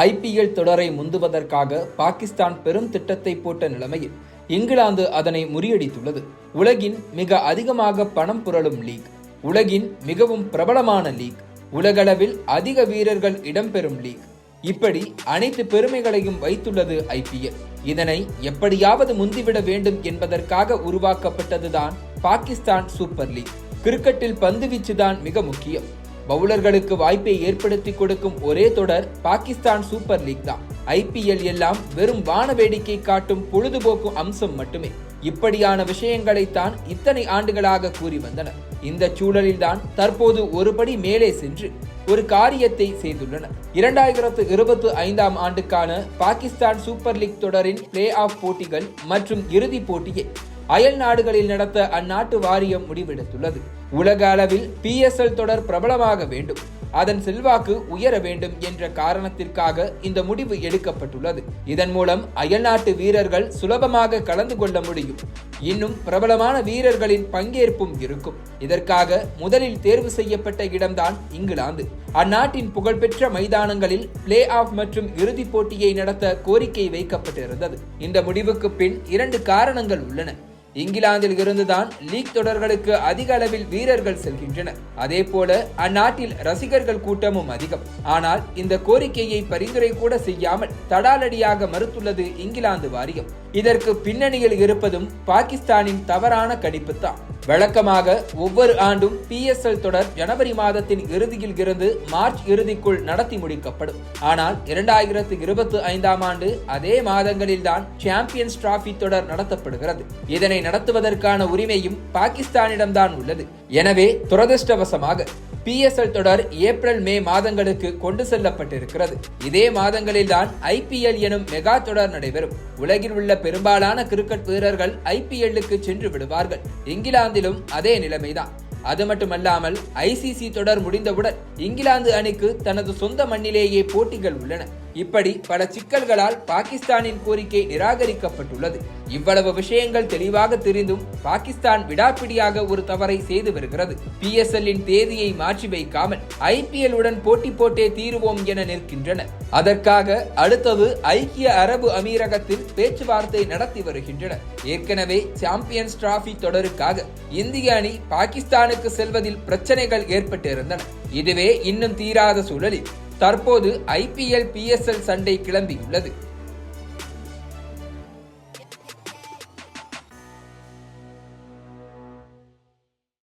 IPL தொடரை முந்துவதற்காக பாகிஸ்தான் பெரும் திட்டத்தை போட்ட நிலைமையில் இங்கிலாந்து அதனை முறியடித்துள்ளது. உலகின் மிக அதிகமாக பணம் புரளும் லீக். உலகின் மிகவும் பிரபலமான லீக். உலகளவில் அதிக வீரர்கள் இடம்பெறும் லீக். இப்படி அனைத்து பெருமைகளையும் வைத்துள்ளது ஐபிஎல். இதனை எப்படியாவது முந்திவிட வேண்டும் என்பதற்காக உருவாக்கப்பட்டதுதான் பாகிஸ்தான் சூப்பர் லீக். கிரிக்கெட்டில் பந்துவீச்சுதான் மிக முக்கியம். பவுலர்களுக்கு வாய்ப்பை ஏற்படுத்தி கொடுக்கும் ஒரே தொடர் பாகிஸ்தான் சூப்பர் லீக் தான். ஐபிஎல் எல்லாம் வெறும் வான வேடிக்கை காட்டும் பொழுதுபோக்கு அம்சம் மட்டுமே. இப்படியான விஷயங்களைத்தான் இத்தனை ஆண்டுகளாக கூறி வந்தனர். இந்த சூழலில்தான் தற்போது ஒருபடி மேலே சென்று ஒரு காரியத்தை செய்துள்ளனர். இரண்டாயிரத்து இருபத்தி ஐந்தாம் ஆண்டுக்கான பாகிஸ்தான் சூப்பர் லீக் தொடரின் பிளே ஆஃப் போட்டிகள் மற்றும் இறுதிப் போட்டியை அயல் நாடுகளில் நடத்த அந்நாட்டு வாரியம் முடிவெடுத்துள்ளது. உலக அளவில் பிஎஸ்எல் தொடர் பிரபலமாக வேண்டும். அதன் செல்வாக்கு உயர வேண்டும் என்ற காரணத்திற்காக இந்த முடிவு எடுக்கப்பட்டுள்ளது. இதன் மூலம் அயல்நாட்டு வீரர்கள் சுலபமாக கலந்து கொள்ள முடியும். இன்னும் பிரபலமான வீரர்களின் பங்கேற்பும் இருக்கும். இதற்காக முதலில் தேர்வு செய்யப்பட்ட இடம்தான் இங்கிலாந்து. அந்நாட்டின் புகழ்பெற்ற மைதானங்களில் பிளே ஆஃப் மற்றும் இறுதிப் போட்டியை நடத்த கோரிக்கை வைக்கப்பட்டிருந்தது. இந்த முடிவுக்கு பின் இரண்டு காரணங்கள் உள்ளன. இங்கிலாந்தில் இருந்துதான் லீக் தொடர்களுக்கு அதிக அளவில் வீரர்கள் செல்கின்றனர். அதே போல அந்நாட்டில் ரசிகர்கள் கூட்டமும் அதிகம். ஆனால் இந்த கோரிக்கையை பரிந்துரை கூட செய்யாமல் தடாலடியாக மறுத்துள்ளது இங்கிலாந்து வாரியம். இதற்கு பின்னணியில் இருப்பதும் பாகிஸ்தானின் தவறான கணிப்புத்தான். வழக்கமாக ஒவ்வொரு ஆண்டும் பிஎஸ்எல் தொடர் ஜனவரி மாதத்தின் இறுதியில் இருந்து மார்ச் இறுதிக்குள் நடத்தி முடிக்கப்படும். ஆனால் இரண்டாயிரத்து இருபத்தி ஐந்தாம் ஆண்டு அதே மாதங்களில்தான் சாம்பியன்ஸ் டிராபி தொடர் நடத்தப்படுகிறது. இதனை நடத்துவதற்கான உரிமையும் பாகிஸ்தானிடம்தான் உள்ளது. எனவே துரதிருஷ்டவசமாக பிஎஸ்எல் தொடர் ஏப்ரல் மே மாதங்களுக்கு கொண்டு செல்லப்பட்டிருக்கிறது. இதே மாதங்களில்தான் ஐபிஎல் எனும் மெகா தொடர் நடைபெறும். உலகில் உள்ள பெரும்பாலான கிரிக்கெட் வீரர்கள் ஐபிஎல்லுக்கு சென்று விடுவார்கள். இங்கிலாந்திலும் அதே நிலைமைதான். அது மட்டுமல்லாமல் ஐசிசி தொடர் முடிந்தவுடன் இங்கிலாந்து அணிக்கு தனது சொந்த மண்ணிலேயே போட்டிகள் உள்ளன. இப்படி பல சிக்கல்களால் பாகிஸ்தானின் கோரிக்கை நிராகரிக்கப்பட்டுள்ளது. இவ்வளவு விஷயங்கள் தெளிவாக தெரிந்தும் பாகிஸ்தான் விடாப்பிடியாக ஒரு தவறை செய்து வருகிறது. பிஎஸ்எல்லின் தேதியை மாற்றி வைக்காமல் ஐபிஎல் உடன் போட்டி போட்டே தீருவோம் என நிற்கின்றனர். அதற்காக அடுத்தது ஐக்கிய அரபு அமீரகத்தில் பேச்சுவார்த்தை நடத்தி வருகின்றனர். ஏற்கனவே சாம்பியன்ஸ் டிராபி தொடருக்காக இந்திய அணி பாகிஸ்தானுக்கு செல்வதில் பிரச்சனைகள் ஏற்பட்டிருந்தன. இதுவே இன்னும் தீராத சூழலில் தற்போது ஐபிஎல் பிஎஸ்எல் சண்டை கிளம்பியுள்ளது.